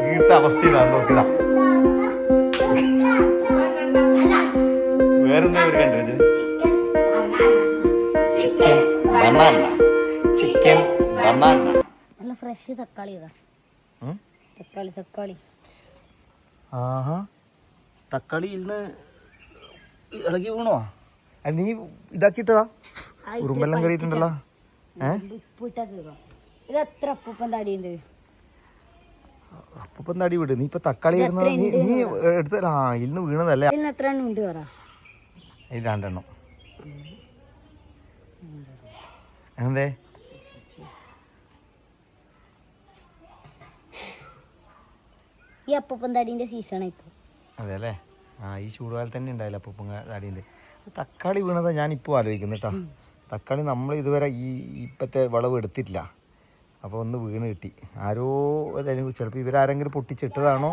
ഇങ്ങനത്തെ അവസ്ഥയിലാണ് നോക്കിയതാ. വേറെന്താ ഇവർ കണ്ടു ചിക്കൻ ബനാന ചിക്കൻ ബനാന നല്ല ഫ്രഷ് തക്കാളി ഇതാ. തക്കാളി തക്കാളി. ആഹാ. തക്കാളി ഇന്ന് ഇളകി വീണോ? നീ ഇതാക്കിയിട്ടതാ? ഉറുമ്പെല്ലാം കയറിയിട്ടുണ്ടല്ലോ. ഏഹ് ഇത് എത്ര അപ്പൂപ്പൻ തടിയുണ്ട്? അപ്പൊ തടി വിട്. നീ ഇപ്പൊ തക്കാളി ഇടുന്നത് നീ നീ എടുത്ത ആ ഇന്ന് വീണതല്ലേ? ഇതിൽ എത്ര എണ്ണം ഉണ്ട് പറ. അതിൽ രണ്ടെണ്ണം. എന്തേ ഈ അപ്പൂപ്പൻ തടീന്റെ സീസൺ അതെ അല്ലേ ആ ഈ ചൂടുകാലത്ത് തന്നെ ഉണ്ടായില്ല അപ്പം തടീന്റെ തക്കാളി വീണതാ ഞാൻ ഇപ്പോൾ ആലോചിക്കുന്നു കേട്ടോ. തക്കാളി നമ്മൾ ഇതുവരെ ഈ ഇപ്പോഴത്തെ വളവ് എടുത്തിട്ടില്ല. അപ്പോൾ ഒന്ന് വീണ് കിട്ടി. ആരോ ചിലപ്പോൾ ഇവരാരെങ്കിലും പൊട്ടിച്ചിട്ടതാണോ?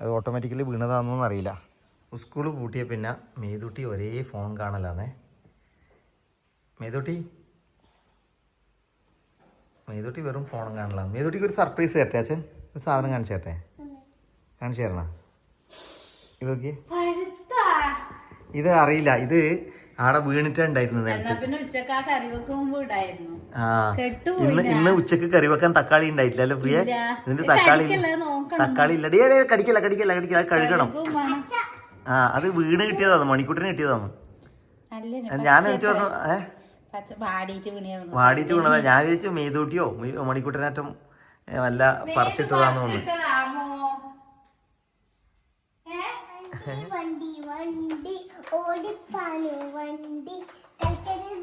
അത് ഓട്ടോമാറ്റിക്കലി വീണതാണെന്നൊന്നും അറിയില്ല. സ്കൂൾ പൂട്ടിയ പിന്നെ മേതുട്ടി ഒരേ ഫോൺ കാണലാന്നേ. മേതുട്ടി? മേതുട്ടി വെറും ഫോണും കാണലാ. മേതുട്ടിക്ക് ഒരു സർപ്രൈസ് തരട്ടെ അച്ഛൻ? ഒരു സാധനം കാണിച്ചു തരട്ടെ? കാണിച്ചു തരണ? ഇത് നോക്കിയേ. ഇത് അറിയില്ല. ഇത് ആടെ വീണിട്ടുണ്ടായിരുന്നു നേരത്തെ പിന്നെ ഉച്ചയ്ക്ക് ആ ഇന്ന് ഇന്ന് ഉച്ചയ്ക്ക് കറി വെക്കാൻ തക്കാളി ഉണ്ടായിട്ടില്ല അല്ലെ പ്രിയ? ഇതിന്റെ തക്കാളി തക്കാളി ഇല്ല. ഡേ ഡേ, കടിക്കല്ല കടിക്കല്ല കടിക്കല്ല. കഴുകണം. ആ അത് വീണ് കിട്ടിയതാണ് മണിക്കൂട്ടിന് കിട്ടിയതാണ് ഞാൻ വെച്ചു പറഞ്ഞു ഏ? വാടിയിട്ട് വീണതാ. ഞാൻ വിചാരിച്ചു മേതൂട്ടിയോ മണിക്കൂട്ടിനേറ്റം വല്ല പറിച്ചിട്ടതാന്ന് തോന്നുന്നു വണ്ടി വണ്ടി ഓടിപ്പാണ് വണ്ടി കൽക്കരി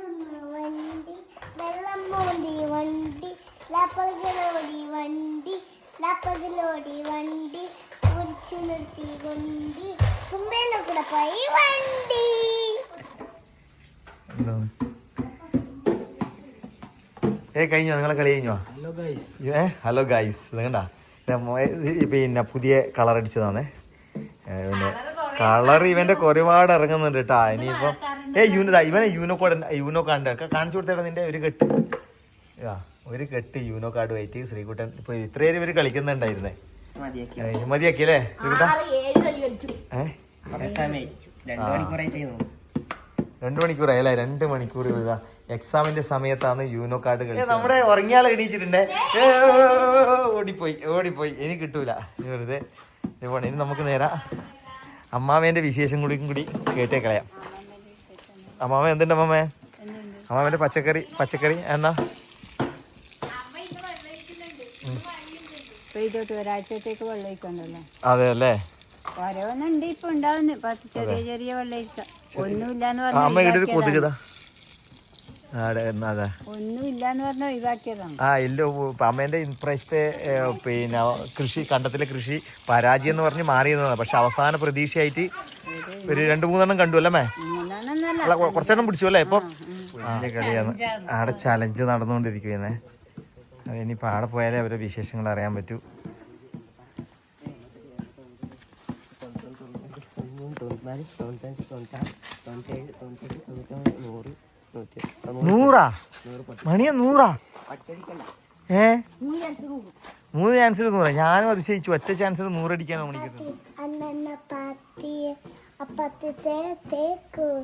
വണ്ടി വെള്ളം മോടി വണ്ടി ലപ്പകിലോടി വണ്ടി ലപ്പകിലോടി വണ്ടി കുറിച്ച് നിർത്തി വണ്ടി കുമ്പേല കൂടെ പോയി വണ്ടി. ഏ കഴിഞ്ഞോ? നിങ്ങളെ കളി കഴിഞ്ഞോ? ഏ ഹലോ ഗൈസ് നിങ്ങണ്ട പിന്നെ പുതിയ കളർ അടിച്ചതാണേ. പിന്നെ കളർ ഇവന്റെ ഒരുപാട് ഇറങ്ങുന്നുണ്ട് കേട്ടാ ഇനിയിപ്പോ ഏ യൂനോ ഇവനെ യൂനോ കാർഡ് യൂനോ കാർഡ് കാണിച്ചു കൊടുത്തേടാ നിന്റെ ഒരു കെട്ട്. ആ ഒരു കെട്ട് യൂനോ കാർഡ് വൈറ്റ് ശ്രീകുട്ടൻ. ഇപ്പൊ ഇത്രയും ഇവർ കളിക്കുന്നുണ്ടായിരുന്നേ. മതിയാക്കി. അല്ലേ? മതിയാക്കിയല്ലേ ശ്രീകുട്ട രണ്ടു മണിക്കൂറായി അല്ലേ? രണ്ട് മണിക്കൂർ എഴുതാ എക്സാമിന്റെ സമയത്താണ് യൂനോ കാർഡ് കളിച്ചത്. നമ്മുടെ ഉറങ്ങിയാൾ എണീച്ചിട്ടുണ്ടേ. ഓടിപ്പോയി ഓടിപ്പോയി. ഇനി കിട്ടൂല. ഇനി വെറുതെ ഇനി നമുക്ക് നേരാ. അമ്മാവേന്റെ വിശേഷം കൂടി കൂടി കേട്ടേ കളയാം. അമ്മാവ എന്തുണ്ട് അമ്മാമേ അമ്മാവേന്റെ പച്ചക്കറി പച്ചക്കറി എന്നാ? അതെ അല്ലേ? ഓരോന്നുണ്ട് ഇപ്പൊ ഉണ്ടാവുന്നു. ചെറിയ ചെറിയ വെള്ളം ഒഴിക്കാം ഒന്നുമില്ലാന്ന് പറഞ്ഞു അമ്മ ഇവിടെ കൊതുകുതാ ആടെ എന്നാ അതെ ഒന്നുമില്ലാന്ന് പറഞ്ഞ ഒഴിവാക്കിയതാണ് ആ ഇല്ല അമ്മേന്റെ ഇപ്രാവശ്യത്തെ പിന്നെ കൃഷി കണ്ടത്തിലെ കൃഷി പരാജയം എന്ന് പറഞ്ഞ് മാറിയിരുന്നതാണ് പക്ഷെ അവസാന പ്രതീക്ഷയായിട്ട് ഒരു രണ്ടു മൂന്നെണ്ണം കണ്ടു അല്ലേ മേ കുറച്ചെണ്ണം പിടിച്ചു അല്ലേ ഇപ്പൊ? വലിയ കളിയാണ്. ആടെ ചലഞ്ച് നടന്നുകൊണ്ടിരിക്കുന്നേ ഇനിയിപ്പോ ആടെ പോയാലേ അവരുടെ വിശേഷങ്ങൾ അറിയാൻ പറ്റൂ. തൊണ്ണൂറ്റിനാല് നൂറ്? മണിയ നൂറാ? ഏ? മൂന്ന് ചാൻസിൽ നൂറാ. ഞാനും അതിശയിച്ചു ഒറ്റ ചാൻസിൽ നൂറടിക്കാനോ മണിക്കുന്നത്. അണ്ണ പാത്തിയ തേക്ക്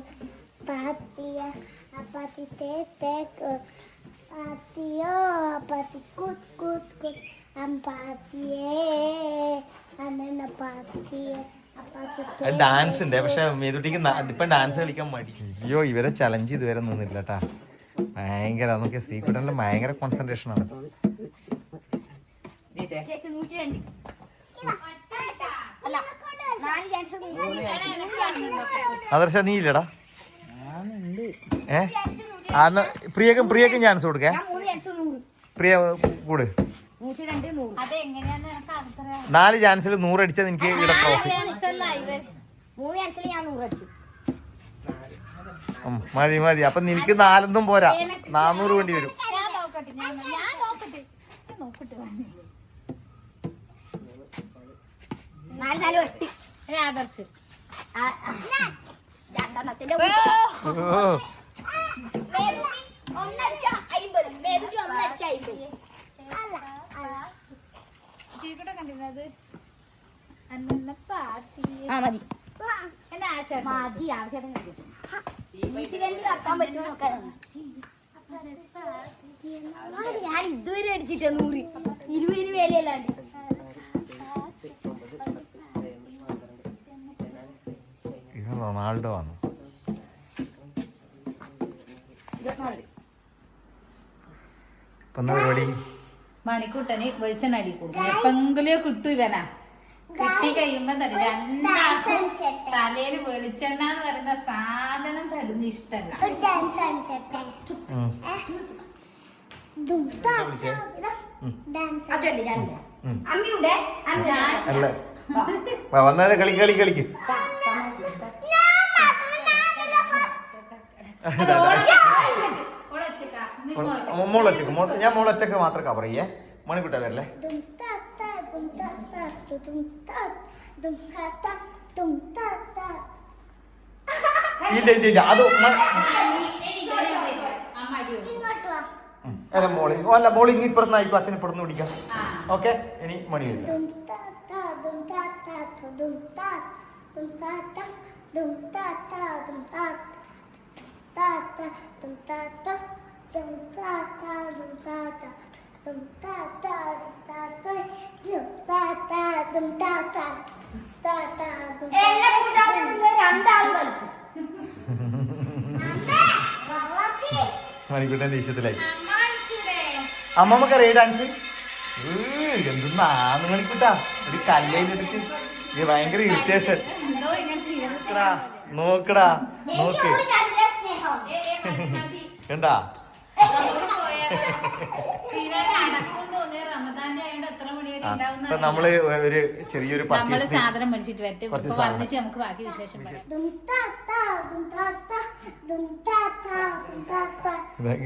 പാത്തിയ. ഡാൻസ് ഉണ്ട്. പക്ഷെ മേതുട്ടിക്ക് ഇപ്പൊ ഡാൻസ് കളിക്കാൻ മടി അയ്യോ ഇവരെ ചലഞ്ച് ഇതുവരെ നിന്നില്ല കേട്ടാ ഭയങ്കര നമുക്ക് ശ്രീകുട്ടനിലെ ഭയങ്കര കോൺസെൻട്രേഷൻ ആണ്. ആദർശ നീ ഇല്ലടാ. ഏ? എന്നാ പ്രിയക്കും പ്രിയക്കും ചാൻസ് കൊടുക്കേ. മൂന്ന് ചാൻസ് നൂറ്. പ്രിയ കൂട്. നൂറ്. നാല് ചാൻസിൽ നൂറടിച്ചത് എനിക്ക് ഇവിടെ ട്രോഫി മൂന്ന് ചാൻസിൽ ഞാൻ നൂറ് അടിച്ചു ഉം, മതി മതി. അപ്പൊ നിനക്ക് നാലൊന്നും പോരാ. നാന്നൂറ് വേണ്ടി വരും. കണ്ടിരുന്നത് അന്ന പാത്തി ആ മതി. എന്നെ ആശ മതി പറ്റുമോ നോക്കാനാണ് റൊണാൾഡോ ആണ് മണിക്കൂട്ടന് വെളിച്ചെണ്ണ അടി കൊടുക്കും. എപ്പെങ്കിലും കിട്ടൂ ഇവനാ. കിട്ടി കഴിയുമ്പോ തന്നെ രണ്ടാൾക്കും തലയിൽ വെളിച്ചെണ്ണ എന്ന് പറയുന്ന സാധനം തരുന്ന ഇഷ്ടല്ല. വന്നാലേ കളി കളി കളിക്ക്. മോളൊറ്റക്ക് ഞാൻ മോളൊറ്റക്ക് മാത്രം കവർ ചെയ്യേ. മണിക്കുട്ടാ വരല്ലേ? ഇല്ല ഇല്ല ഇല്ല അത്. അല്ല മോളി അല്ല മോളി ഇനി ഇപ്പുറത്തായിരിക്കും അച്ഛൻ ഇപ്പുറത്ത് പിടിക്കാം. ഓക്കെ ഇനി മണി വരും രണ്ടാളും കളിച്ചു മണിക്കൂട്ടൻ ദേഷ്യത്തിലായി. അമ്മമ്മക്കറിയാം ഡാൻസ് എന്തെന്നാന്ന് മണിക്കൂട്ടാ? ഒരു കല്ലയിലെടുത്ത് ഇത് ഭയങ്കര ഇറിറ്റേഷൻ എന്തോ. നോക്കടാ നോക്ക്. കണ്ടാ നമുക്ക് പോയാലോ? ഇവനെ അടക്കം തോന്നിയ റമദാന്റെ ആയതുകൊണ്ട് ഇപ്പൊ നമ്മൾ ഒരു ചെറിയൊരു പർച്ചേസ് സാധനം മേടിച്ചിട്ട് വരട്ടെ. വന്നിട്ട് നമുക്ക് ബാക്കി വിശേഷം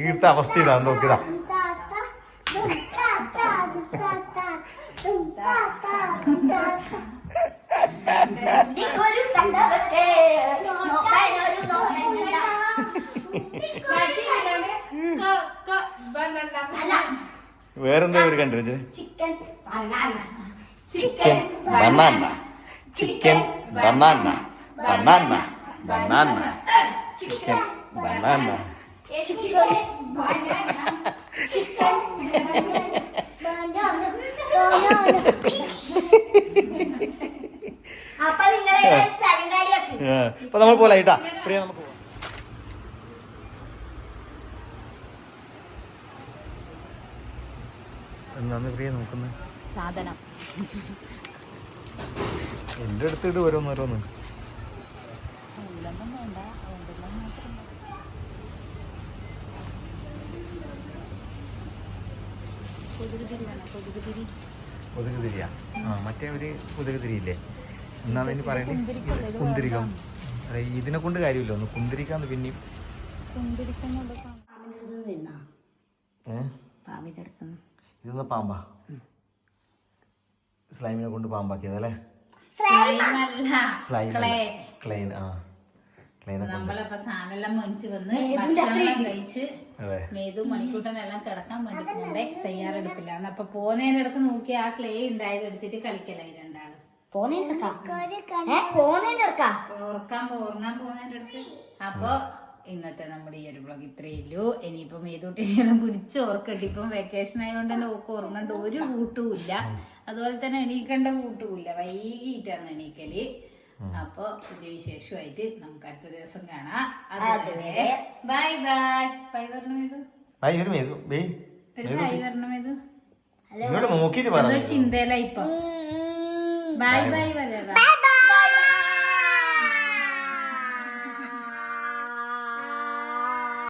ഈർത്ത അവസ്ഥ ഇതാ നോക്കിതാ വേറെന്താ ഒരു കണ്ടു chicken banana chicken banana banana banana chicken banana chicken അപ്പൊ നമ്മൾ പോലായിട്ടാ പ്രിയ നമുക്ക് പോവാം. എന്താന്ന് പ്രിയ നോക്കുന്നത് സാധനം. എന്റെ അടുത്തിട്ട് ഓരോന്ന് ഓരോന്ന്. ഉള്ളൊന്നും വേണ്ട ഉണ്ടെന്നും മാത്രം മതി. കൊതുക് തിരി കൊതുക് തിരി. കൊതുക് തിരിയാ? ആ മറ്റേ ഒരു കൊതുക് തിരിയില്ലേ? എന്നാണ് കുന്തിരിക്കം അല്ല ഇതിനെ കൊണ്ട് കാര്യമില്ല. ഒന്ന് കുന്തിരിക്കാന്ന് പിന്നെയും. കുന്തിരിക്കുന്നുണ്ട് കാണാം അടുത്ത് നിന്നാ. ഏഹ് ഇതൊന്ന് പാമ്പാ സ്ലൈമിനെ കൊണ്ട് പാമ്പാക്കിയതല്ലേ? അല്ലേ സ്ലൈം ആ. ക്ലൈനെ കൊണ്ട്. നമ്മളപ്പോ സാധനെല്ലാം മേടിച്ച് വന്ന് ഭക്ഷണം കഴിച്ച് അതെ. മേതു മണിക്കൂട്ടനെല്ലാം കിടക്കാൻ വേണ്ടി പോണ്ടേ തയ്യാറെടുപ്പില്ല. അപ്പൊ പോന്നതിന്റെ ഇടയ്ക്ക് നോക്കി ആ ക്ലേ ഉണ്ടായത് എടുത്തിട്ട് കളിക്കലായി രണ്ടാൾ. ഉറക്കാൻ പോ ഉറങ്ങാൻ പോകുന്നതിന്റെ അടുത്ത്. അപ്പൊ ഇന്നത്തെ നമ്മുടെ ഈ ഒരു ബ്ലോഗ് ഇത്രയേ ഉള്ളൂ. ഇനിയിപ്പം ഏതോട്ടിനെല്ലാം പിടിച്ച് ഓർക്കട്ടെ ഇപ്പം വെക്കേഷൻ ആയതുകൊണ്ട് തന്നെ ഓക്ക് ഉറങ്ങേണ്ട ഒരു കൂട്ടും ഇല്ല. അതുപോലെ തന്നെ എണീക്കേണ്ട കൂട്ടുമില്ല. വൈകിട്ടാണ് എണീക്കൽ. അപ്പൊ പുതിയ വിശേഷമായിട്ട് നമുക്ക് അടുത്ത ദിവസം കാണാം. അതുവരെ ബൈ ബൈ. ബൈ പറഞ്ഞത് ബൈ ബൈ. പറഞ്ഞത് ഇങ്ങോട്ട് നോക്കിയിട്ട് എന്തോ പറഞ്ഞു ചിന്തയില ഇപ്പൊ. ബൈ ബൈ പറയാ